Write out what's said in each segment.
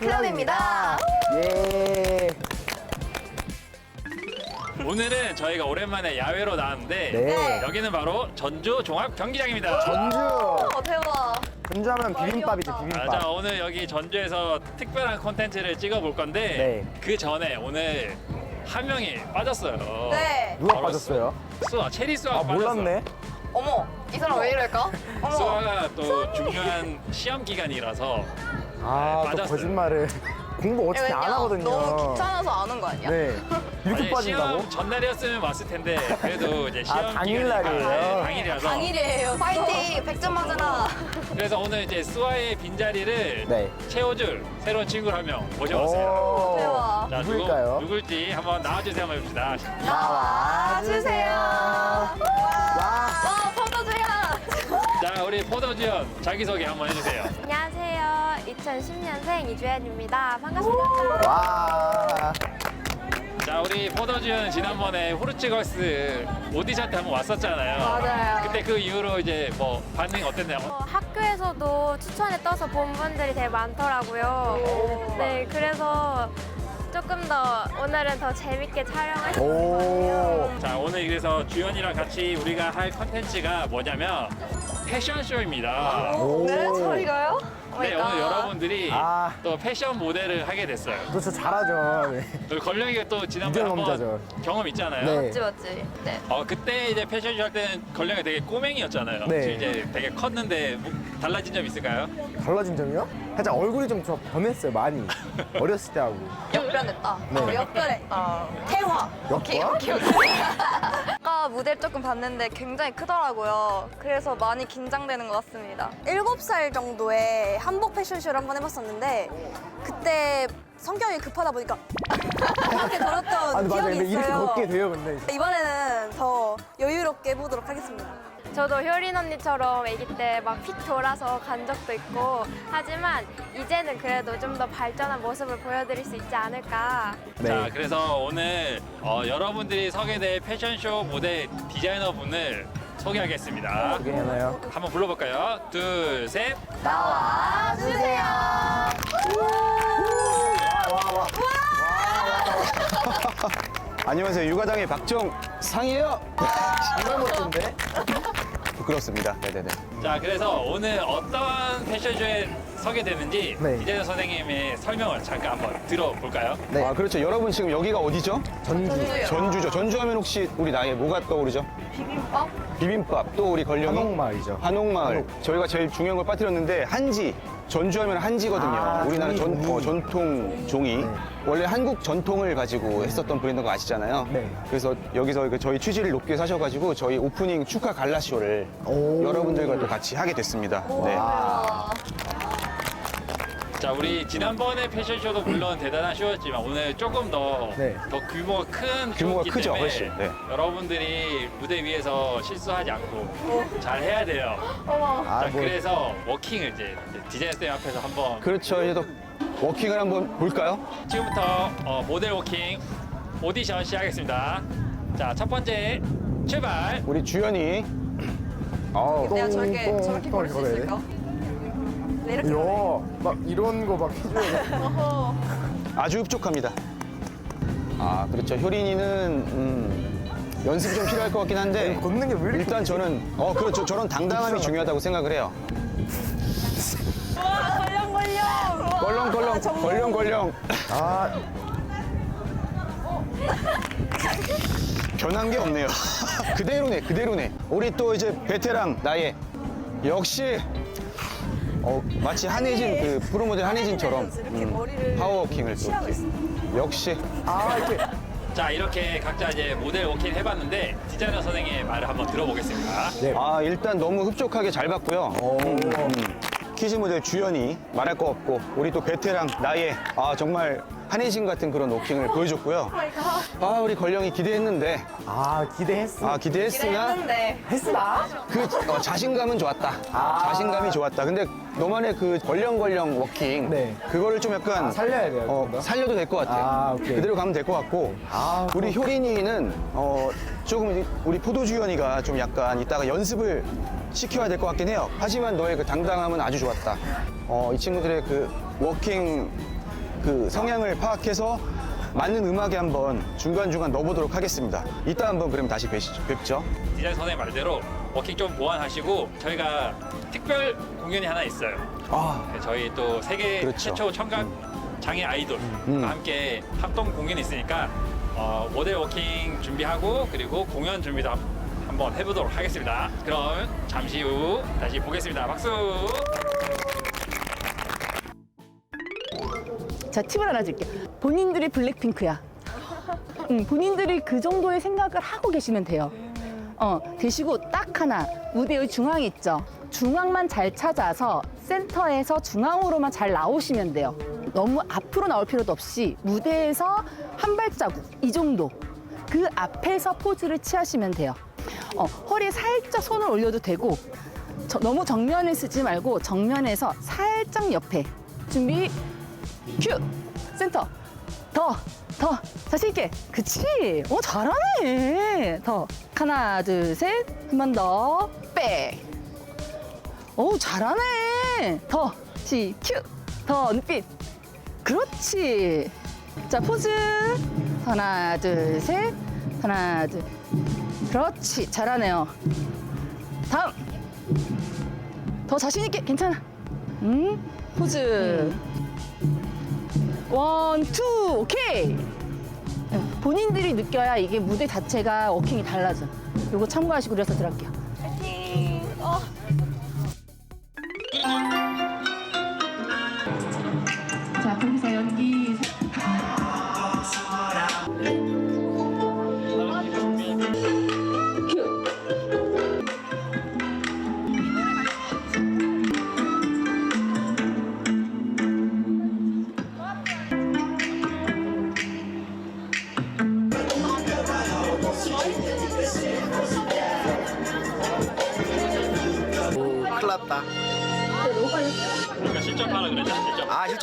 클럽입니다. 예. 오늘은 저희가 오랜만에 야외로 나왔는데 네. 여기는 바로 전주 종합 경기장입니다. 전주. 어, 대박. 전주하면 비빔밥이죠, 아, 자 비빔밥. 오늘 여기 전주에서 특별한 콘텐츠를 찍어볼 건데 네. 그 전에 오늘 한 명이 빠졌어요. 네. 누가 빠졌어요? 수아 체리 수아 아, 몰랐네. 어머, 이 사람 왜 이럴까? 어머. 수아가 또 중요한 시험 기간이라서 아, 또 빠졌어요. 거짓말을. 공부 어떻게 안 왜냐? 하거든요. 너무 귀찮아서 안 온 거 아니야? 네. 이렇게 아니, 빠진다고? 시험 전날이었으면 왔을 텐데 그래도 이제 시험 아, 당일날이에요? 기간이니까, 네, 당일이라서 당일이에요. 파이팅! 100점 맞아라. 그래서 오늘 이제 수아의 빈자리를 네. 채워줄 새로운 친구를 한 명 모셔봤어요. 오. 대박. 자, 누굴까요? 누구, 누굴지 한번 나와주세요 한번 해봅시다. 나와주세요. 와. 자, 우리 포도주연 자기소개 한번 해주세요. 안녕하세요. 2010년생 이주연입니다. 반갑습니다. 와. 자, 우리 포도주연 지난번에 후르츠걸스 오디션 때 한번 왔었잖아요. 맞아요. 그때 그 이후로 이제 뭐 반응이 어땠나요? 어, 학교에서도 추천에 떠서 본 분들이 되게 많더라고요. 네, 그래서 조금 더 오늘은 더 재밌게 촬영할 수 오. 자, 오늘 그래서 주연이랑 같이 우리가 할 컨텐츠가 뭐냐면 패션쇼입니다. 오. 네, 저희가요? 네, 오늘 여러분들이 아. 또 패션 모델을 하게 됐어요. 너 진짜 잘하죠. 네. 또 걸령이가 또 지난번에 이경험자죠. 한번 경험 있잖아요. 네. 맞지, 맞지. 네. 어 그때 이제 패션쇼 할 때는 걸령이 되게 꼬맹이였잖아요. 네. 지금 이제 되게 컸는데 뭐 달라진 점 있을까요? 달라진 점이요? 살짝 얼굴이 좀저 변했어요, 많이. 어렸을 때하고. 역변했다. 네. 어, 역변했다. 태화. 오케이, 역과? 오케이, 오케이. 아까 무대를 조금 봤는데 굉장히 크더라고요. 그래서 많이 긴장되는 것 같습니다. 7살 정도에 한복 패션쇼를 한 번 해봤었는데 그때 성격이 급하다 보니까 이렇게 걸었던 아, 근데 맞아요. 기억이 근데 이렇게 있어요. 걷게 돼요, 근데. 이번에는 더 여유롭게 해보도록 하겠습니다. 저도 효린 언니처럼 아기 때 막 픽 돌아서 간 적도 있고 하지만 이제는 그래도 좀 더 발전한 모습을 보여드릴 수 있지 않을까. 네. 자 그래서 오늘 어, 여러분들이 서게 될 패션쇼 모델 디자이너 분을 소개하겠습니다. 어떻게 하나요? 한번 불러볼까요? 둘, 셋. 나와주세요. 안녕하세요. 육아당의 박정상이에요. 정말 멋진데? 부끄럽습니다. 네네네. 자 그래서 오늘 어떤 패션쇼에 서게 되는지 네. 디자이너 선생님의 설명을 잠깐 한번 들어볼까요? 네. 아 그렇죠. 여러분 지금 여기가 어디죠? 전주. 전주죠. 전주하면 혹시 우리 나이에 뭐가 떠오르죠? 비빔밥? 비빔밥. 또 우리 걸령이 한옥마을이죠. 한옥마을. 한옥. 저희가 제일 중요한 걸 빠뜨렸는데 한지. 전주하면 한지거든요. 아, 우리나라 종이, 전, 종이. 어, 전통 종이. 네. 원래 한국 전통을 가지고 했었던 브랜드인 거 아시잖아요. 네. 그래서 여기서 그 저희 취지를 높게 사셔가지고 저희 오프닝 축하 갈라쇼를 오. 여러분들과 또 같이 하게 됐습니다. 네. 자 우리 지난번에 패션쇼도 물론 대단한 쇼였지만 오늘 조금 더, 네. 더 규모가 큰 규모가 쇼이기 크죠, 때문에 훨씬. 네. 여러분들이 무대 위에서 실수하지 않고 잘 해야 돼요. 아, 자 뭐. 그래서 워킹을 이제 디자이너 쌤 앞에서 한번 그렇죠. 이제 또 워킹을 한번 볼까요? 지금부터 어, 모델 워킹 오디션 시작하겠습니다. 자 첫 번째 출발. 우리 주연이 아우, 내가 똥, 저렇게 똥, 저렇게 걸을 수? 있을까? 네, 이렇게 이야, 막 이런 거 막 해줘야 돼. 아주 흡족합니다. 아, 그렇죠. 효린이는 음, 연습이 좀 필요할 것 같긴 한데 걷는 게 왜 이렇게 일단 저는 어 그렇죠. 저런 당당함이 중요하다고 생각을 해요. 걸렁걸렁 걸렁걸렁 아, 변한 게 없네요. 그대로네, 그대로네. 우리 또 이제 베테랑 나의 역시 어, 마치 한혜진 그 프로모델 한혜진처럼 이렇게 머리를 파워워킹을 또 이렇게. 역시 아, 이렇게. 자 이렇게 각자 이제 모델 워킹 해봤는데 디자이너 선생님의 말을 한번 들어보겠습니다. 네. 아 일단 너무 흡족하게 잘 봤고요. 오. 퀴즈 모델 주연이 말할 거 없고 우리 또 베테랑 나의 아 정말 한혜진 같은 그런 워킹을 보여줬고요. 아 우리 걸령이 기대했는데 아, 기대했어. 아 기대했으나 했는데. 했으나? 그 어, 자신감은 좋았다. 아. 자신감이 좋았다. 근데 너만의 그 걸렁걸렁 워킹 네. 그거를 좀 약간 아, 살려야 돼요, 어? 살려도 될 것 같아요. 아, 오케이. 그대로 가면 될 것 같고 아, 우리 효린이는 어, 조금 우리 포도주연이가 좀 약간 이따가 연습을 시켜야 될 것 같긴 해요. 하지만 너의 그 당당함은 아주 좋았다. 어, 이 친구들의 그 워킹 그 성향을 파악해서 맞는 음악에 한번 중간중간 넣어보도록 하겠습니다. 이따 한번 그럼 다시 뵈시죠, 뵙죠. 디자인 선생님 말대로 워킹 좀 보완하시고 저희가 특별 공연이 하나 있어요. 아, 네, 저희 또 세계 그렇죠. 최초 청각 장애 아이돌과 음. 함께 합동 공연이 있으니까 어, 모델 워킹 준비하고 그리고 공연 준비도 한- 한번 해보도록 하겠습니다. 그럼 잠시 후 다시 보겠습니다. 박수. 자, 팁을 하나 줄게. 본인들이 블랙핑크야. 응, 본인들이 그 정도의 생각을 하고 계시면 돼요. 어, 되시고 딱 하나, 무대의 중앙에 있죠. 중앙만 잘 찾아서 센터에서 중앙으로만 잘 나오시면 돼요. 너무 앞으로 나올 필요도 없이 무대에서 한 발자국, 이 정도. 그 앞에서 포즈를 취하시면 돼요. 어, 허리에 살짝 손을 올려도 되고, 저- 너무 정면에 쓰지 말고 정면에서 살짝 옆에. 준비, 큐! 센터. 더, 더. 자신있게. 그치. 어, 잘하네. 더. 하나, 둘, 셋. 한 번 더. 백. 오, 잘하네. 더. 시, 큐. 더, 눈빛. 그렇지. 자, 포즈. 하나, 둘, 셋. 하나, 둘. 그렇지. 잘하네요. 다음. 더 자신있게. 괜찮아. 음, 포즈. 원, 투, 오케이. 네, 본인들이 느껴야 이게 무대 자체가 워킹이 달라져. 요거 참고하시고 리허설 들어갈게요. 자,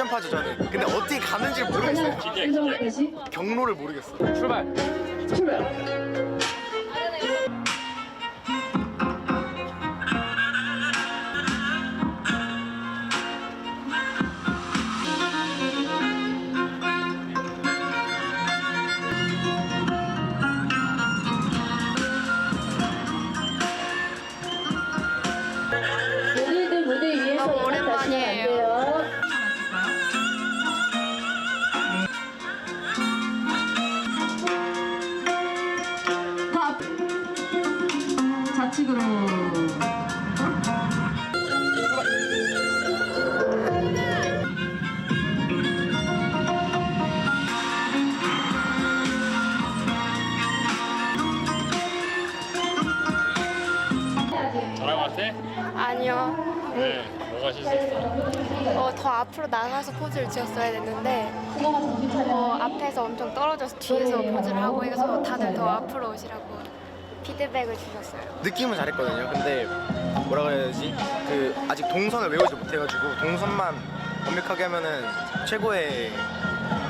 한파주 전에 근데 어떻게 가는지 모르겠어요. 경로를 모르겠어 출발. 출발. 잘한 것 같아? 아니요. 네. 뭐가 실수했어? 어, 더 앞으로 나가서 포즈를 지었어야 됐는데 어, 앞에서 엄청 떨어져서 뒤에서 포즈를 하고 해서 다들 더 앞으로 오시라고 피드백을 주셨어요. 느낌은 잘했거든요. 근데 뭐라 그래야 되지? 그 아직 동선을 외우지 못해가지고 동선만 완벽하게 하면은 최고의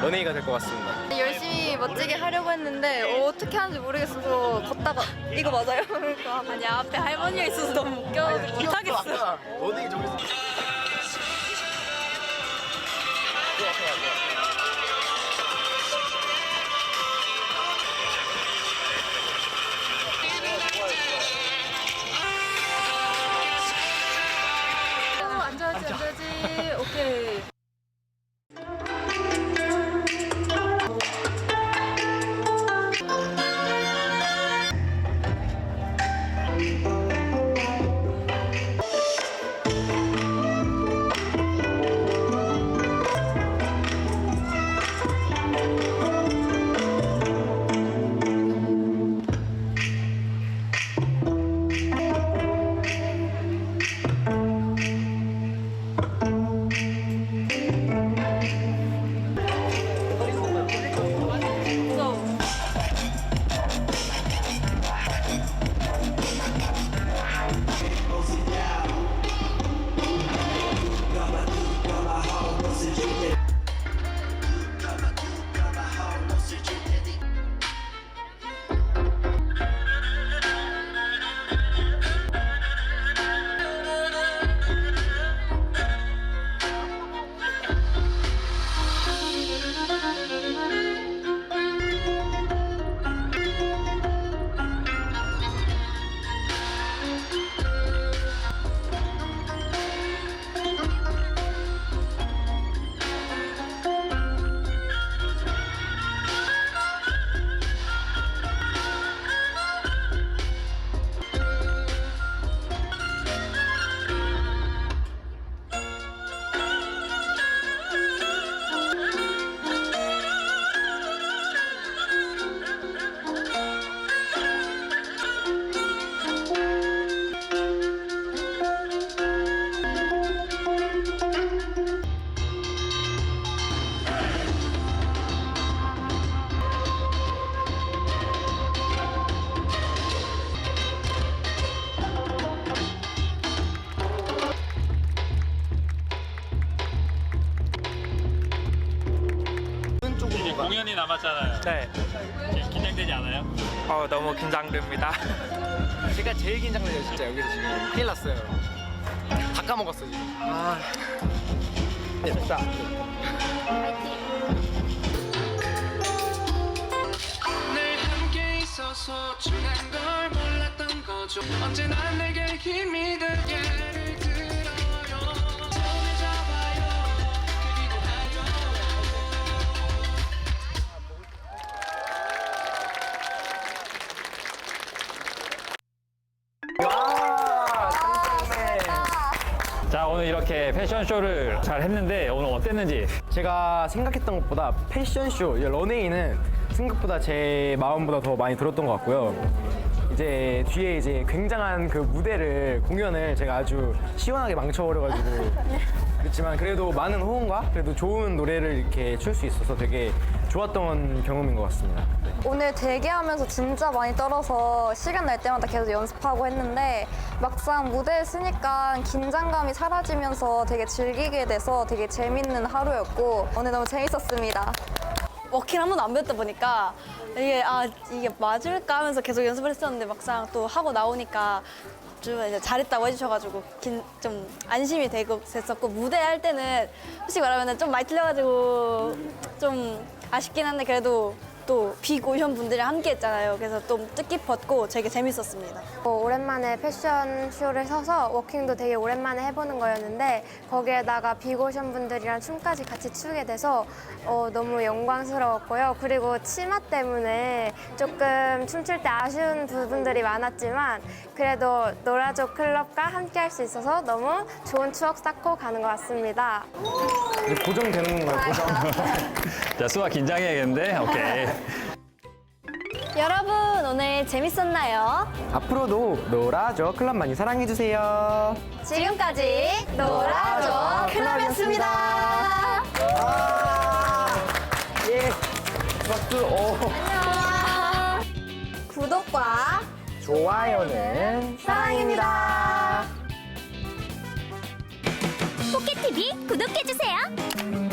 연예인가 될것 같습니다. 열심히 멋지게 하려고 했는데 어, 떻게 하는지 모르겠어서 걷다가 이거 맞아요? 아니 앞에 할머니가 있어서 너무 웃겨가지고 못하겠어. 어디 저기 있어? 앉아야지 앉아야지 오케이. 남았잖아요. 네. 지금 긴장되지 않아요? 어, 너무 긴장됩니다. 제가 제일 긴장돼요 진짜 여기서 지금 큰일 났어요 다 까먹었어 지금 아 됐다 늘 함께 있어서 중요한 걸 몰랐던 거죠 언제나 내게 힘이 될 예를 들어 자 오늘 이렇게 패션쇼를 잘 했는데 오늘 어땠는지 제가 생각했던 것보다 패션쇼, 런웨이는 생각보다 제 마음보다 더 많이 들었던 것 같고요. 이제 뒤에 이제 굉장한 그 무대를 공연을 제가 아주 시원하게 망쳐버려가지고 그렇지만 그래도 많은 호응과 그래도 좋은 노래를 이렇게 출 수 있어서 되게 좋았던 경험인 것 같습니다. 네. 오늘 대기하면서 진짜 많이 떨어서 시간 날 때마다 계속 연습하고 했는데 막상 무대에 서니까 긴장감이 사라지면서 되게 즐기게 돼서 되게 재밌는 하루였고 오늘 너무 재밌었습니다. 워킹 한 번도 안 배웠다 보니까 이게 아 이게 맞을까 하면서 계속 연습을 했었는데 막상 또 하고 나오니까 좀 이제 잘했다고 해주셔가지고 긴, 좀 안심이 되고 됐었고 무대 할 때는 솔직히 말하면 좀 많이 틀려가지고 좀 아쉽긴 한데 그래도 또 비고션 분들이랑 함께 했잖아요. 그래서 좀 뜻깊었고 되게 재밌었습니다. 어, 오랜만에 패션 쇼를 서서 워킹도 되게 오랜만에 해보는 거였는데 거기에다가 비고션 분들이랑 춤까지 같이 추게 돼서 어, 너무 영광스러웠고요. 그리고 치마 때문에 조금 춤출 때 아쉬운 부분들이 많았지만 그래도 노라조 클럽과 함께 할 수 있어서 너무 좋은 추억 쌓고 가는 것 같습니다. 이제 고정되는 건가요? 고정. 자 수아 긴장해야겠는데 오케이 여러분 오늘 재밌었나요? 앞으로도 노라조 클럽 많이 사랑해주세요. 지금까지 노라조 클럽이었습니다. 예. 박수. 오. 구독과 좋아요는 사랑입니다. 포켓TV 구독해주세요.